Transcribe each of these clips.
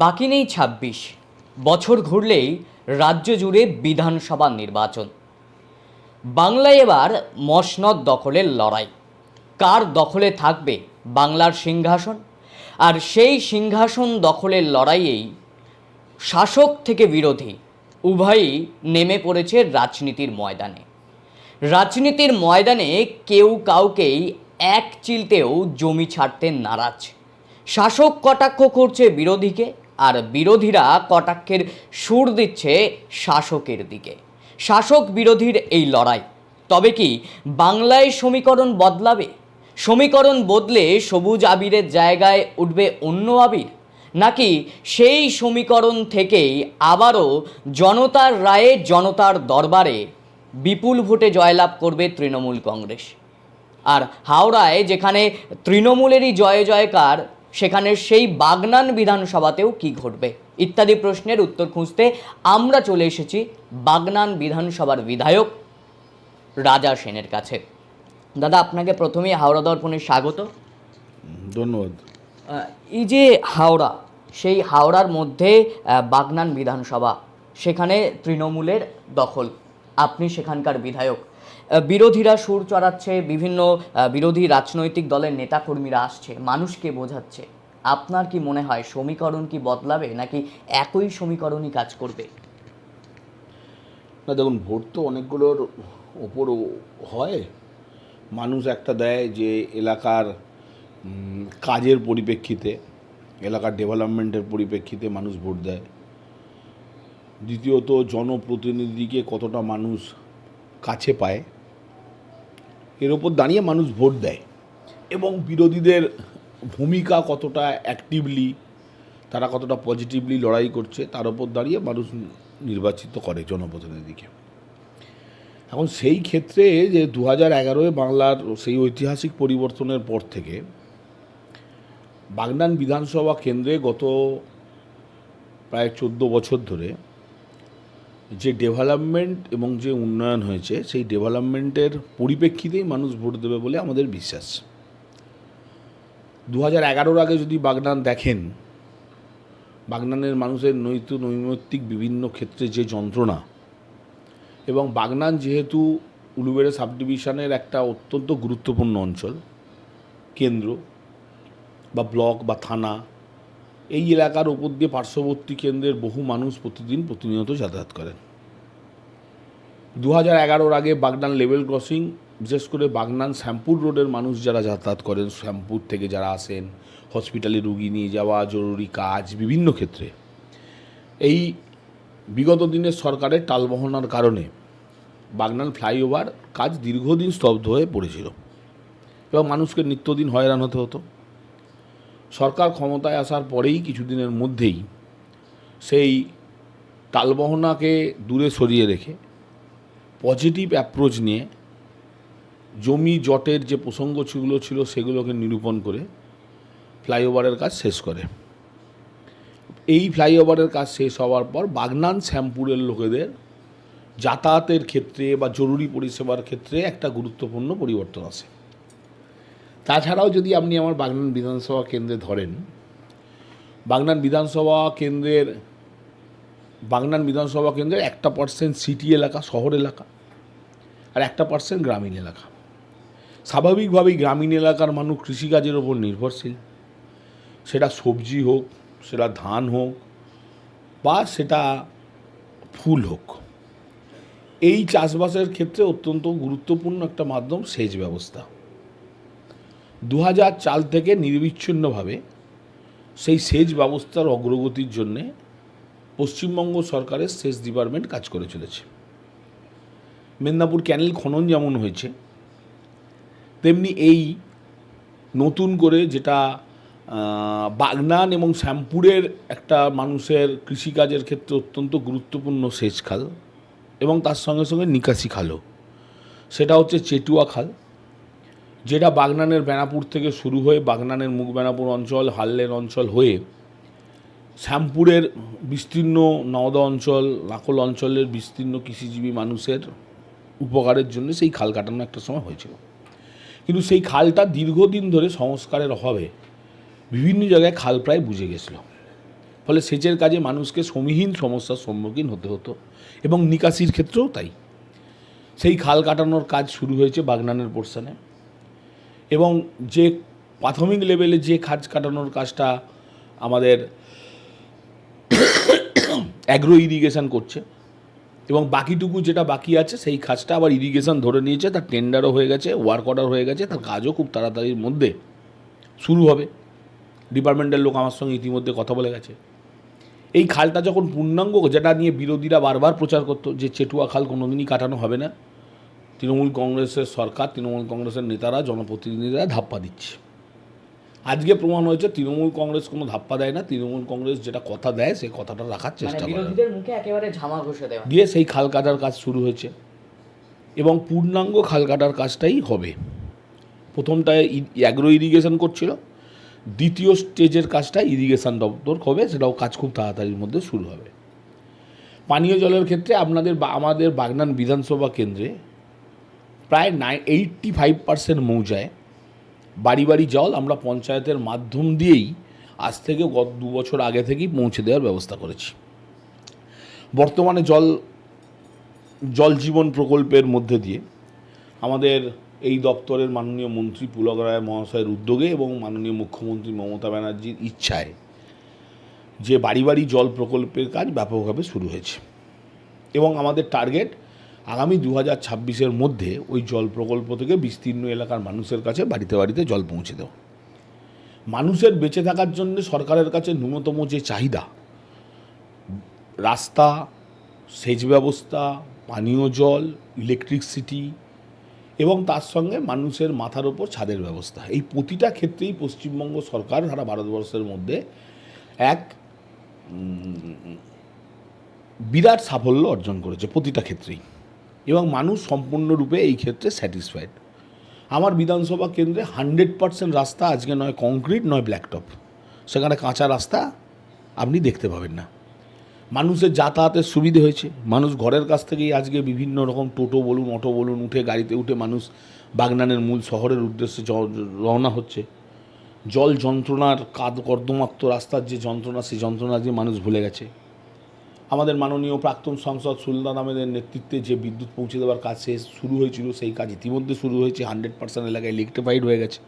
বাকি নেই ছাব্বিশ। বছর ঘুরলেই রাজ্য জুড়ে বিধানসভা নির্বাচন। বাংলায় এবার মসনদ দখলের লড়াই। কার দখলে থাকবে বাংলার সিংহাসন? আর সেই সিংহাসন দখলের লড়াইয়েই শাসক থেকে বিরোধী উভয়ই নেমে পড়েছে রাজনীতির ময়দানে। রাজনীতির ময়দানে কেউ কাউকেই এক চিলতেও জমি ছাড়তে নারাজ। শাসক কটাক্ষ করছে বিরোধীকে আর বিরোধীরা কটাক্ষের সুর দিচ্ছে শাসকের দিকে। শাসক বিরোধীর এই লড়াই, তবে কি বাংলায় সমীকরণ বদলাবে? সমীকরণ বদলে সবুজ আবিরের জায়গায় উঠবে অন্য আবির? নাকি সেই সমীকরণ থেকেই আবারও জনতার রায়ে জনতার দরবারে বিপুল ভোটে জয়লাভ করবে তৃণমূল কংগ্রেস? আর হাওড়ায় যেখানে তৃণমূলেরই জয় জয়কার সেখানে সেই বাগনান বিধানসভাতেও কি ঘটবে? ইত্যাদি প্রশ্নের উত্তর খুঁজতে আমরা চলে এসেছি বাগনান বিধানসভার বিধায়ক রাজা সেনের কাছে। দাদা আপনাকে প্রথমেই হাওড়া দর্পণে স্বাগত। ধন্যবাদ। এই যে হাওড়া সেই হাওড়ার মধ্যে বাগনান বিধানসভা সেখানে তৃণমূলের দখল। আপনি সেখানকার বিধায়ক। বিরোধীরা সুর চড়াচ্ছে, বিভিন্ন বিরোধী রাজনৈতিক দলের নেতাকর্মীরা আসছে, মানুষকে বোঝাচ্ছে। আপনার কি মনে হয় সমীকরণ কি বদলাবে নাকি একই সমীকরণই কাজ করবে? না, দেখুন, ভোট তো অনেকগুলোর ওপর হয়। মানুষ একটা দেয় যে এলাকার কাজের পরিপ্রেক্ষিতে, এলাকার ডেভেলপমেন্টের পরিপ্রেক্ষিতে মানুষ ভোট দেয়। দ্বিতীয়ত, জনপ্রতিনিধিকে কতটা মানুষ কাছে পায় এর ওপর দাঁড়িয়ে মানুষ ভোট দেয়। এবং বিরোধীদের ভূমিকা কতটা অ্যাক্টিভলি তারা কতটা পজিটিভলি লড়াই করছে, তার ওপর দাঁড়িয়ে মানুষ নির্বাচিত করে জনপ্রতিনিধিকে। এখন সেই ক্ষেত্রে যে দু হাজার এগারোয় বাংলার সেই ঐতিহাসিক পরিবর্তনের পর থেকে বাগনান বিধানসভা কেন্দ্রে গত প্রায় চোদ্দ বছর ধরে যে ডেভেলপমেন্ট এবং যে উন্নয়ন হয়েছে, সেই ডেভেলপমেন্টের পরিপ্রেক্ষিতেই মানুষ ভোট দেবে বলে আমাদের বিশ্বাস। দু হাজার এগারোর আগে যদি বাগনান দেখেন, বাগনানের মানুষের নৈত নৈমিত্তিক বিভিন্ন ক্ষেত্রে যে যন্ত্রণা এবং বাগনান যেহেতু উলুবেড়ে সাব ডিভিশনের একটা অত্যন্ত গুরুত্বপূর্ণ অঞ্চল, কেন্দ্র বা ব্লক বা থানা এই এলাকার উপর দিয়ে পার্শ্ববর্তী কেন্দ্রের বহু মানুষ প্রতিদিন প্রতিনিয়ত যাতায়াত করেন। দু হাজার এগারোর আগে বাগনান লেভেল ক্রসিং, বিশেষ করে বাগনান শ্যামপুর রোডের মানুষ যারা যাতায়াত করেন, শ্যামপুর থেকে যারা আসেন, হসপিটালে রুগী নিয়ে যাওয়া, জরুরি কাজ, বিভিন্ন ক্ষেত্রে। এই বিগত দিনের সরকারের টালবহনার কারণে বাগনান ফ্লাইওভার কাজ দীর্ঘদিন স্তব্ধ হয়ে পড়েছিল। এবং মানুষকে নিত্যদিন হয়রান হতে হতো। সরকার ক্ষমতায় আসার পরেই কিছুদিনের মধ্যেই সেই টালবহনাকে দূরে সরিয়ে রেখে পজিটিভ অ্যাপ্রোচ নিয়ে জমি জটের যে প্রসঙ্গগুলো ছিল সেগুলোকে নিরূপণ করে ফ্লাইওভারের কাজ শেষ করে। এই ফ্লাইওভারের কাজ শেষ হওয়ার পর বাগনান শ্যামপুরের লোকেদের যাতায়াতের ক্ষেত্রে বা জরুরি পরিষেবার ক্ষেত্রে একটা গুরুত্বপূর্ণ পরিবর্তন আসে। তাছাড়াও যদি আপনি আমার বাগনান বিধানসভা কেন্দ্রে ধরেন, বাগনান বিধানসভা কেন্দ্রের, বাগনান বিধানসভা কেন্দ্রের একটা পার্সেন্ট সিটি এলাকা, শহর এলাকা, আর একটা পার্সেন্ট গ্রামীণ এলাকা। স্বাভাবিকভাবেই গ্রামীণ এলাকার মানুষ কৃষিকাজের ওপর নির্ভরশীল। সেটা সবজি হোক, সেটা ধান হোক, বা সেটা ফুল হোক। এই চাষবাসের ক্ষেত্রে অত্যন্ত গুরুত্বপূর্ণ একটা মাধ্যম সেচ ব্যবস্থা। দু হাজার চাল থেকে নির্বিচ্ছিন্নভাবে সেই সেচ ব্যবস্থার অগ্রগতির জন্যে পশ্চিমবঙ্গ সরকারের সেচ ডিপার্টমেন্ট কাজ করে চলেছে। মেদিনীপুর ক্যানেল খনন যেমন হয়েছে, তেমনি এই নতুন করে যেটা বাগনান এবং শ্যামপুরের একটা মানুষের কৃষিকাজের ক্ষেত্রে অত্যন্ত গুরুত্বপূর্ণ সেচ খাল এবং তার সঙ্গে সঙ্গে নিকাশি খালও। সেটা হচ্ছে চেটুয়া খাল। যেটা বাগনানের বেনাপুর থেকে শুরু হয়ে বাগনানের মুখ বেনাপুর অঞ্চল, হাল্লের অঞ্চল হয়ে শ্যামপুরের বিস্তীর্ণ নওদা অঞ্চল লাকল অঞ্চলের বিস্তীর্ণ কৃষিজীবী মানুষের উপকারের জন্য সেই খাল কাটানো একটা সময় হয়েছিল। কিন্তু সেই খালটা দীর্ঘদিন ধরে সংস্কারের অভাবে বিভিন্ন জায়গায় খাল প্রায় বুঝে গেছিল। ফলে সেচের কাজে মানুষকে সমীহীন সমস্যার সম্মুখীন হতে হতো এবং নিকাশির ক্ষেত্রেও তাই। সেই খাল কাটানোর কাজ শুরু হয়েছে বাগনানের পোর্শনে। এবং যে প্রাথমিক লেভেলে যে খাজ কাটানোর কাজটা আমাদের অ্যাগ্রো ইরিগেশন করছে এবং বাকিটুকু যেটা বাকি আছে সেই কাজটা আবার ইরিগেশন ধরে নিয়েছে, তার টেন্ডারও হয়ে গেছে ওয়ার্ক অর্ডার হয়ে গেছে, তার কাজও খুব তাড়াতাড়ির মধ্যে শুরু হবে। ডিপার্টমেন্টের লোক আমার সঙ্গে ইতিমধ্যে কথা বলে গেছে। এই খালটা যখন পূর্ণাঙ্গ, যেটা নিয়ে বিরোধীরা বারবার প্রচার করতো যে, চেটুয়া খাল কোনোদিনই কাটানো হবে না। তৃণমূল কংগ্রেসের সরকার তৃণমূল কংগ্রেসের নেতারা জনপ্রতিনিধিরা ধাপ্পা দিচ্ছে। আজকে প্রমাণ হয়েছে তৃণমূল কংগ্রেস কোনো ধাপ্পা দেয় না। তৃণমূল কংগ্রেস যেটা কথা দেয় সেই কথাটা রাখার মানে চেষ্টা করে। দিয়ে সেই খাল কাটার কাজ শুরু হয়েছে। এবং পূর্ণাঙ্গ খাল কাটার কাজটাই হবে। প্রথমটায় অ্যাগ্রো ইরিগেশন করছিল। দ্বিতীয় স্টেজের কাজটা ইরিগেশন দপ্তর হবে। সেটাও কাজ খুব তাড়াতাড়ির মধ্যে শুরু হবে। পানীয় জলের ক্ষেত্রে আপনাদের বা আমাদের বাগনান বিধানসভা কেন্দ্রে প্রায় নাই এইট্টি ফাইভ পার্সেন্ট মৌজায় বাড়ি বাড়ি জল আমরা পঞ্চায়েতের মাধ্যম দিয়েই আজ থেকে গত দু বছর আগে থেকেই পৌঁছে দেওয়ার ব্যবস্থা করেছি। বর্তমানে জল জল জীবন প্রকল্পের মধ্যে দিয়ে আমাদের এই দপ্তরের মাননীয় মন্ত্রী পুলক রায় মহাশয়ের উদ্যোগে এবং মাননীয় মুখ্যমন্ত্রী মমতা ব্যানার্জির ইচ্ছায় যে বাড়ি বাড়ি জল প্রকল্পের কাজ ব্যাপকভাবে শুরু হয়েছে। এবং আমাদের টার্গেট আগামী দু হাজার ছাব্বিশের মধ্যে ওই জল প্রকল্প থেকে বিস্তীর্ণ এলাকার মানুষের কাছে বাড়িতে বাড়িতে জল পৌঁছে দেওয়া। মানুষের বেঁচে থাকার জন্য সরকারের কাছে ন্যূনতম যে চাহিদা, রাস্তা, সেচ ব্যবস্থা, পানীয় জল ইলেকট্রিসিটি এবং তার সঙ্গে মানুষের মাথার ওপর ছাদের ব্যবস্থা। এই প্রতিটা ক্ষেত্রেই পশ্চিমবঙ্গ সরকার সারা ভারতবর্ষের মধ্যে এক বিরাট সাফল্য অর্জন করেছে প্রতিটা ক্ষেত্রেই। এবং মানুষ সম্পূর্ণরূপে এই ক্ষেত্রে স্যাটিসফাইড আমার বিধানসভা কেন্দ্রে হান্ড্রেড পার্সেন্ট রাস্তা আজকে নয় কংক্রিট নয় ব্ল্যাকটপ সেখানে কাঁচা রাস্তা আপনি দেখতে পাবেন না। মানুষের যাতায়াতের সুবিধে হয়েছে। মানুষ ঘরের কাছ থেকেই আজকে বিভিন্ন রকম টোটো বলুন, অটো বলুন, উঠে গাড়িতে উঠে মানুষ বাগনানের মূল শহরের উদ্দেশ্যে রওনা হচ্ছে। জল যন্ত্রণার কাদ কর্দমাক্ত রাস্তার যে যন্ত্রণা, সেই যন্ত্রণা যে মানুষ ভুলে গেছে। আমাদের মাননীয় প্রাক্তন সংসদ সুলতান আহমেদের নেতৃত্বে যে বিদ্যুৎ পৌঁছে দেওয়ার কাজ শেষ শুরু হয়েছিল, সেই কাজ ইতিমধ্যে শুরু হয়েছে। হান্ড্রেড পার্সেন্ট এলাকায় ইলেকট্রিফাইড হয়ে গেছে।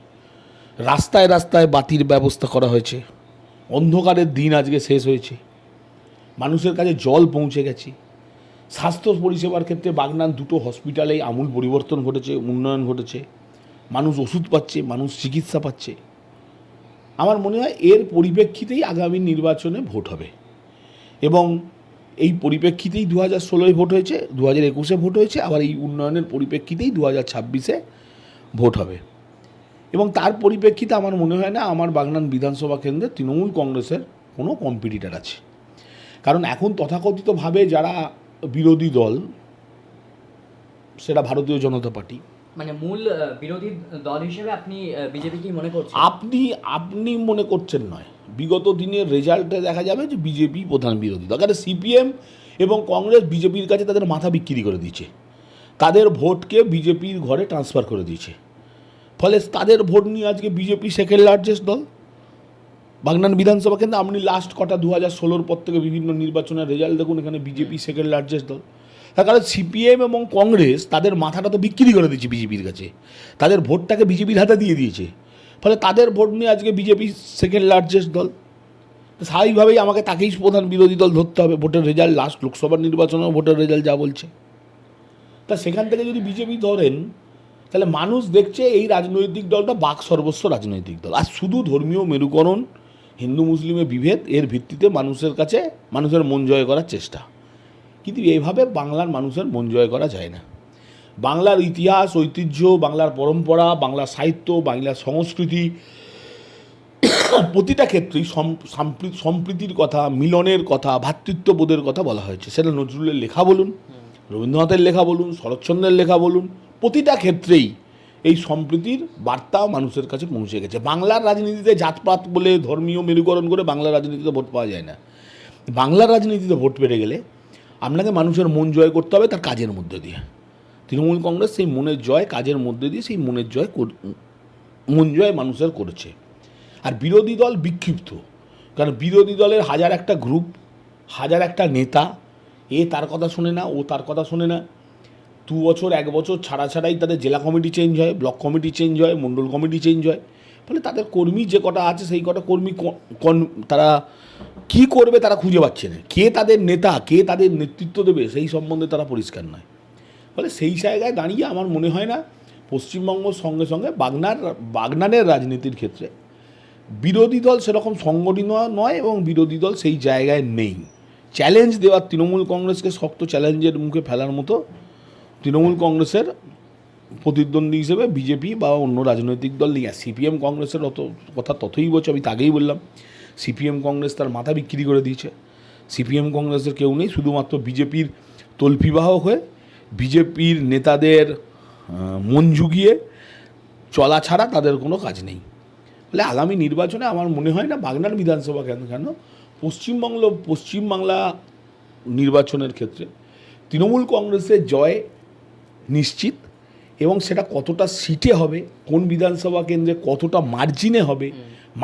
রাস্তায় রাস্তায় বাতির ব্যবস্থা করা হয়েছে। অন্ধকারের দিন আজকে শেষ হয়েছে। মানুষের কাছে জল পৌঁছে গেছে। স্বাস্থ্য পরিষেবার ক্ষেত্রে বাগনান দুটো হসপিটালেই আমূল পরিবর্তন ঘটেছে, উন্নয়ন ঘটেছে। মানুষ ওষুধ পাচ্ছে, মানুষ চিকিৎসা পাচ্ছে। আমার মনে হয় এর পরিপ্রেক্ষিতেই আগামী নির্বাচনে ভোট হবে। এবং এই পরিপ্রেক্ষিতেই দু হাজার ষোলোয় ভোট হয়েছে দু হাজার একুশে ভোট হয়েছে আবার এই উন্নয়নের পরিপ্রেক্ষিতেই দু হাজার ছাব্বিশে ভোট হবে। এবং তার পরিপ্রেক্ষিতে আমার মনে হয় না আমার বাগনান বিধানসভা কেন্দ্রে তৃণমূল কংগ্রেসের কোনো কম্পিটিটার আছে। কারণ এখন তথাকথিতভাবে যারা বিরোধী দল সেটা ভারতীয় জনতা পার্টি। মানে মূল বিরোধী দল হিসেবে আপনি বিজেপিকে মনে করছেন? আপনি আপনি মনে করছেন নয়। বিগত দিনের রেজাল্টে দেখা যাবে যে বিজেপি প্রধান বিরোধী দল। কারণ সিপিএম এবং কংগ্রেস বিজেপির কাছে তাদের মাথা বিক্রি করে দিয়েছে। তাদের ভোটকে বিজেপির ঘরে ট্রান্সফার করে দিয়েছে। ফলে তাদের ভোট নিয়ে আজকে বিজেপি সেকেন্ড লার্জেস্ট দল। বাগনান বিধানসভা কেন্দ্রে আপনি লাস্ট কটা দু হাজার ষোলোর পর থেকে বিভিন্ন নির্বাচনের রেজাল্ট দেখুন, এখানে বিজেপি সেকেন্ড লার্জেস্ট দল। তার কারণ সিপিএম এবং কংগ্রেস তাদের মাথাটা তো বিক্রি করে দিয়েছে বিজেপির কাছে। তাদের ভোটটাকে বিজেপির হাতে দিয়ে দিয়েছে। ফলে তাদের ভোট নিয়ে আজকে বিজেপি সেকেন্ড লার্জেস্ট দল। স্বাভাবিকভাবেই আমাকে তাকেই প্রধান বিরোধী দল ধরতে হবে। ভোটের রেজাল্ট লাস্ট লোকসভার নির্বাচনেও ভোটের রেজাল্ট যা বলছে। তা সেখান থেকে যদি বিজেপি ধরেন, তাহলে মানুষ দেখছে এই রাজনৈতিক দলটা বাক সর্বস্ব রাজনৈতিক দল। আর শুধু ধর্মীয় মেরুকরণ, হিন্দু মুসলিমের বিভেদ, এর ভিত্তিতে মানুষের কাছে, মানুষের মন জয় করার চেষ্টা। কিন্তু এইভাবে বাংলার মানুষের মন জয় করা যায় না। বাংলার ইতিহাস, ঐতিহ্য, বাংলার পরম্পরা, বাংলার সাহিত্য, বাংলার সংস্কৃতি, প্রতিটা ক্ষেত্রেই সম্প্রীতির কথা, মিলনের কথা ভ্রাতৃত্ববোধের কথা বলা হয়েছে। সেটা নজরুলের লেখা বলুন, রবীন্দ্রনাথের লেখা বলুন, শরৎচন্দ্রের লেখা বলুন, প্রতিটা ক্ষেত্রেই এই সম্প্রীতির বার্তা মানুষের কাছে পৌঁছে গেছে। বাংলার রাজনীতিতে জাতপাত বলে ধর্মীয় মেরুকরণ করে বাংলার রাজনীতিতে ভোট পাওয়া যায় না। বাংলার রাজনীতিতে ভোট পেরে গেলে আপনাকে মানুষের মন জয় করতে হবে তার কাজের মধ্যে দিয়ে। তৃণমূল কংগ্রেস সেই মনের জয় কাজের মধ্যে দিয়ে সেই মনের জয় মন জয় মানুষের করেছে। আর বিরোধী দল বিক্ষিপ্ত। কারণ বিরোধী দলের হাজার একটা গ্রুপ হাজার একটা নেতা, এ তার কথা শোনে না, ও তার কথা শোনে না। দু বছর, এক বছর ছাড়া ছাড়াই তাদের জেলা কমিটি চেঞ্জ হয়, ব্লক কমিটি চেঞ্জ হয়, মণ্ডল কমিটি চেঞ্জ হয়। ফলে তাদের কর্মী যে কটা আছে, সেই কটা কর্মী কন- তারা কি করবে তারা খুঁজে পাচ্ছে না। কে তাদের নেতা, কে তাদের নেতৃত্ব দেবে, সেই সম্বন্ধে তারা পরিষ্কার নয়। ফলে সেই জায়গায় দাঁড়িয়ে আমার মনে হয় না পশ্চিমবঙ্গ সঙ্গে সঙ্গে বাগনার, বাগনানের রাজনীতির ক্ষেত্রে। বিরোধী দল সেরকম সংগঠিত নয় এবং বিরোধী দল সেই জায়গায় নেই। চ্যালেঞ্জ দেওয়ার তৃণমূল কংগ্রেসকে শক্ত চ্যালেঞ্জের মুখে ফেলার মতো তৃণমূল কংগ্রেসের প্রতিদ্বন্দ্বী হিসেবে বিজেপি বা অন্য রাজনৈতিক দল আর সিপিএম কংগ্রেসের অত কথা ততই বলছে আমি তাকেই বললাম, সিপিএম কংগ্রেস তার মাথা বিক্রি করে দিয়েছে। সিপিএম কংগ্রেসের কেউ নেই, শুধুমাত্র বিজেপির তল্পিবাহক হয়ে বিজেপির নেতাদের মন জুগিয়ে চলা ছাড়া তাদের কোনো কাজ নেই। ফলে আগামী নির্বাচনে আমার মনে হয় না বাগনার বিধানসভা কেন কেন? পশ্চিমবাংলা পশ্চিমবাংলা নির্বাচনের ক্ষেত্রে তৃণমূল কংগ্রেসের জয় নিশ্চিত এবং সেটা কতটা সিটে হবে কোন বিধানসভা কেন্দ্রে কতটা মার্জিনে হবে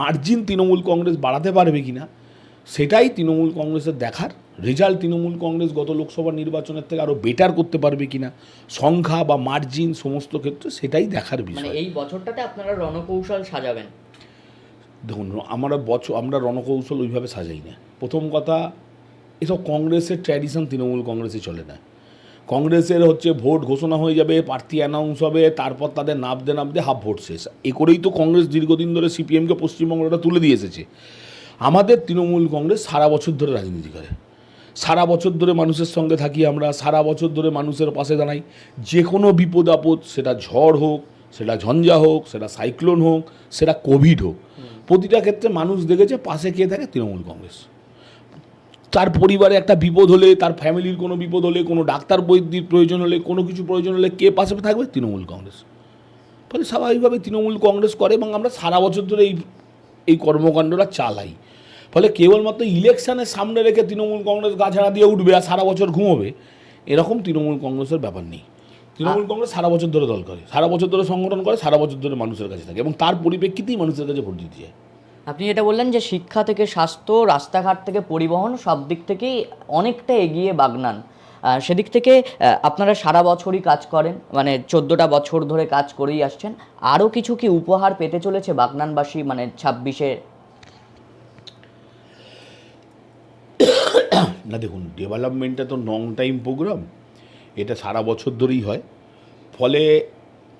মার্জিন তৃণমূল কংগ্রেস বাড়াতে পারবে কি না সেটাই তৃণমূল কংগ্রেসের দেখার। রেজাল্ট তৃণমূল কংগ্রেস গত লোকসভা নির্বাচনের থেকে আরও বেটার করতে পারবে কিনা সংখ্যা বা মার্জিন সমস্ত ক্ষেত্রে সেটাই দেখার মানে বিষয়। এই বছরটাতে আপনারা রণকৌশল সাজাবেন। দেখুন আমরা বছর আমরা রণকৌশল ওইভাবে সাজাই না। প্রথম কথা এসব কংগ্রেসের ট্র্যাডিশন তৃণমূল কংগ্রেসে চলে না। কংগ্রেসের হচ্ছে ভোট ঘোষণা হয়ে যাবে প্রার্থী অ্যানাউন্স হবে তারপর তাদের নামতে নামতে হাফ ভোট শেষ। এ করেই তো কংগ্রেস দীর্ঘদিন ধরে সিপিএমকে পশ্চিমবঙ্গটা তুলে দিয়ে এসেছে আমাদের তৃণমূল কংগ্রেস সারা বছর ধরে রাজনীতি করে। সারা বছর ধরে মানুষের সঙ্গে থাকি আমরা সারা বছর ধরে মানুষের পাশে দাঁড়াই। যে কোনো বিপদ আপদ সেটা ঝড় হোক সেটা ঝঞ্ঝা হোক সেটা সাইক্লোন হোক সেটা কোভিড হোক। প্রতিটা ক্ষেত্রে মানুষ দেখেছে পাশে কে থাকে? তৃণমূল কংগ্রেস। তার পরিবারে একটা বিপদ হলে তার ফ্যামিলির কোনো বিপদ হলে কোনো ডাক্তার বৈদ্যির প্রয়োজন হলে কোনো কিছু প্রয়োজন হলে কে পাশে থাকবে? তৃণমূল কংগ্রেস। ফলে স্বাভাবিকভাবে তৃণমূল কংগ্রেস করে এবং আমরা সারা বছর ধরে এই এই কর্মকাণ্ডটা চালাই। ফলে কেবলমাত্র ইলেকশনের সামনে রেখে তৃণমূল কংগ্রেস গাছাড়া দিয়ে উঠবে আর সারা বছর ঘুমোবে এরকম তৃণমূল কংগ্রেসের ব্যাপার নেই। তৃণমূল কংগ্রেস সারা বছর ধরে দল করে সারা বছর ধরে সংগঠন করে সারা বছর ধরে মানুষের কাছে থাকে এবং তার পরিপ্রেক্ষিতেই মানুষের কাছে ভোট দিতে যায় আপনি যেটা বললেন যে শিক্ষা থেকে স্বাস্থ্য রাস্তাঘাট থেকে পরিবহন সব দিক থেকেই অনেকটা এগিয়ে বাগনান। সেদিক থেকে আপনারা সারা বছরই কাজ করেন মানে চোদ্দোটা বছর ধরে কাজ করেই আসছেন। আরও কিছু কি উপহার পেতে চলেছে বাগনানবাসী মানে ছাব্বিশে না দেখুন ডেভেলপমেন্টটা তো লং টাইম প্রোগ্রাম এটা সারা বছর ধরেই হয়। ফলে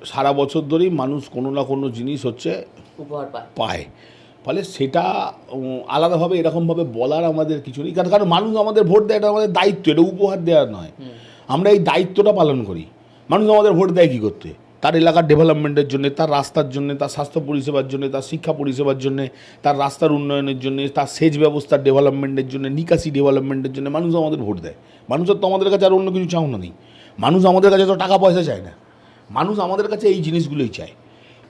সারা বছর ধরেই মানুষ কোনো না কোনো জিনিস হচ্ছে উপহার পায়। পায়। ফলে সেটা আলাদাভাবে এরকমভাবে বলার আমাদের কিছু নেই। কারণ কারণ মানুষ আমাদের ভোট দেয় এটা আমাদের দায়িত্ব এটা উপহার দেওয়ার নয়। আমরা এই দায়িত্বটা পালন করি। মানুষ আমাদের ভোট দেয় কী করতে? তার এলাকার ডেভেলপমেন্টের জন্য, তার রাস্তার জন্য, তার স্বাস্থ্য পরিষেবার জন্য, তার শিক্ষা পরিষেবার জন্য, তার রাস্তার উন্নয়নের জন্য, তার সেচ ব্যবস্থার ডেভেলপমেন্টের জন্য, নিকাশি ডেভেলপমেন্টের জন্য মানুষ আমাদের ভোট দেয়। মানুষের তো আমাদের কাছে আর অন্য কিছু চাওনা নেই। মানুষ আমাদের কাছে তো টাকা পয়সা চায় না। মানুষ আমাদের কাছে এই জিনিসগুলোই চায়।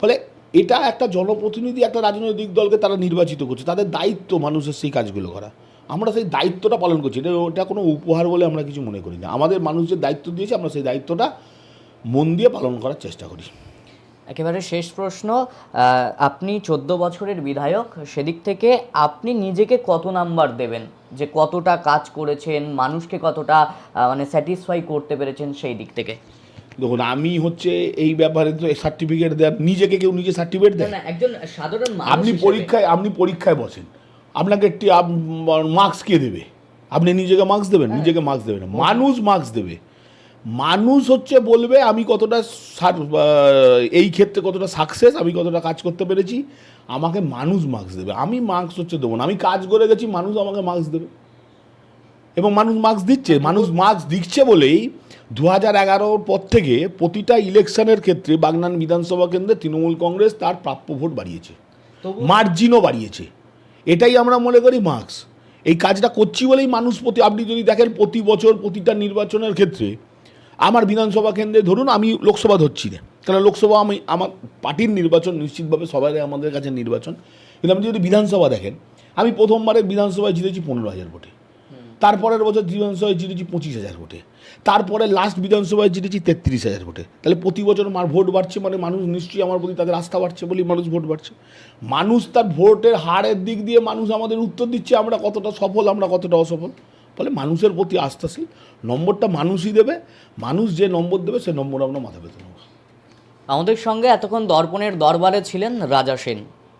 ফলে এটা একটা জনপ্রতিনিধি, একটা রাজনৈতিক দলকে তারা নির্বাচিত করছে। তাদের দায়িত্ব মানুষের সেই কাজগুলো করা। আমরা সেই দায়িত্বটা পালন করছি। এটা ওটা কোনো উপহার বলে আমরা কিছু মনে করি না। আমাদের মানুষ যে দায়িত্ব দিয়েছে, আমরা সেই দায়িত্বটা মন দিয়ে পালন করার চেষ্টা করি। একেবারে শেষ প্রশ্ন আপনি চোদ্দ বছরের বিধায়ক সেদিক থেকে আপনি নিজেকে কত নাম্বার দেবেন? যে কতটা কাজ করেছেন মানুষকে কতটা মানে স্যাটিসফাই করতে পেরেছেন সেই দিক থেকে? দেখুন আমি হচ্ছে এই ব্যাপারে তো সার্টিফিকেট দেওয়ার নিজেকে কেউ নিজে সার্টিফিকেট দেয়? না একজন সাধারণ আপনি পরীক্ষায় আপনি পরীক্ষায় বসেন। আপনাকে একটি মার্কস কে দেবে? আপনি নিজেকে মার্কস দেবেন? নিজেকে মার্কস দেবেন। মানুষ মার্কস দেবে। মানুষ হচ্ছে বলবে আমি কতটা এই ক্ষেত্রে কতটা সাকসেস আমি কতটা কাজ করতে পেরেছি। আমাকে মানুষ মার্কস দেবে। আমি মার্কস হচ্ছে দেবো না। আমি কাজ করে গেছি মানুষ আমাকে মার্কস দেবে। এবং মানুষ মার্কস দিচ্ছে। মানুষ মার্কস দিচ্ছে বলেই দু হাজার এগারোর পর থেকে প্রতিটা ইলেকশনের ক্ষেত্রে বাগনান বিধানসভা কেন্দ্রে তৃণমূল কংগ্রেস তার প্রাপ্য ভোট বাড়িয়েছে। মার্জিনও বাড়িয়েছে। এটাই আমরা মনে করি মার্কস এই কাজটা করছি বলেই মানুষ প্রতি আপনি যদি দেখেন প্রতি বছর প্রতিটা নির্বাচনের ক্ষেত্রে আমার বিধানসভা কেন্দ্রে ধরুন আমি লোকসভা ধরছি না। কারণ লোকসভা আমি, আমার পার্টির নির্বাচন নিশ্চিতভাবে সবাই আমাদের কাছে নির্বাচন। কিন্তু আপনি যদি বিধানসভা দেখেন, আমি প্রথমবারে বিধানসভায় জিতেছি পনেরো হাজার ভোটে। তারপরের বছর বিধানসভায় জিতেছি পঁচিশ হাজার ভোটে। তারপরে লাস্ট বিধানসভায় জিতেছি তেত্রিশ হাজার ভোটে। তাহলে প্রতি বছর আমার ভোট বাড়ছে মানে মানুষ নিশ্চয়ই আমার প্রতি তাদের আস্থা বাড়ছে বলেই মানুষ ভোট বাড়ছে। মানুষ তার ভোটের হারের দিক দিয়ে মানুষ আমাদের উত্তর দিচ্ছে আমরা কতটা সফল, আমরা কতটা অসফল। ফলে মানুষের প্রতি আস্থাশীল। নম্বরটা মানুষই দেবে। মানুষ যে নম্বর দেবে, সে নম্বর আমরা মাথা পেতে নেব। আমাদের সঙ্গে এতক্ষণ দর্পণের দরবারে ছিলেন রাজা সেন।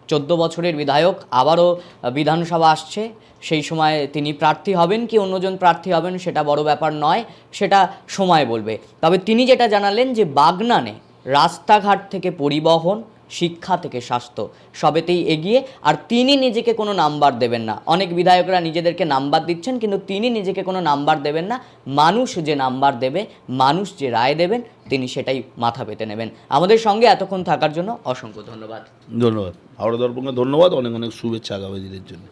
চোদ্দ বছরের বিধায়ক, আবারও বিধানসভা আসছে। সেই সময় তিনি প্রার্থী হবেন কি অন্যজন প্রার্থী হবেন সেটা বড় ব্যাপার নয়, সেটা সময় বলবে। তবে তিনি যেটা জানালেন যে বাগনানে রাস্তাঘাট থেকে পরিবহন শিক্ষা থেকে স্বাস্থ্য, সবেতেই এগিয়ে, আর তিনি নিজেকে কোনো নাম্বার দেবেন না। অনেক বিধায়করা নিজেদেরকে নাম্বার দিচ্ছেন, কিন্তু তিনি নিজেকে কোনো নাম্বার দেবেন না। মানুষ যে নাম্বার দেবে, মানুষ যে রায় দেবেন, তিনি সেটাই মাথা পেতে নেবেন। আমাদের সঙ্গে এতক্ষণ থাকার জন্য অসংখ্য ধন্যবাদ। ধন্যবাদ। হাওড়া দর্পণকে ধন্যবাদ, অনেক অনেক শুভেচ্ছা আগামী দিনের জন্য।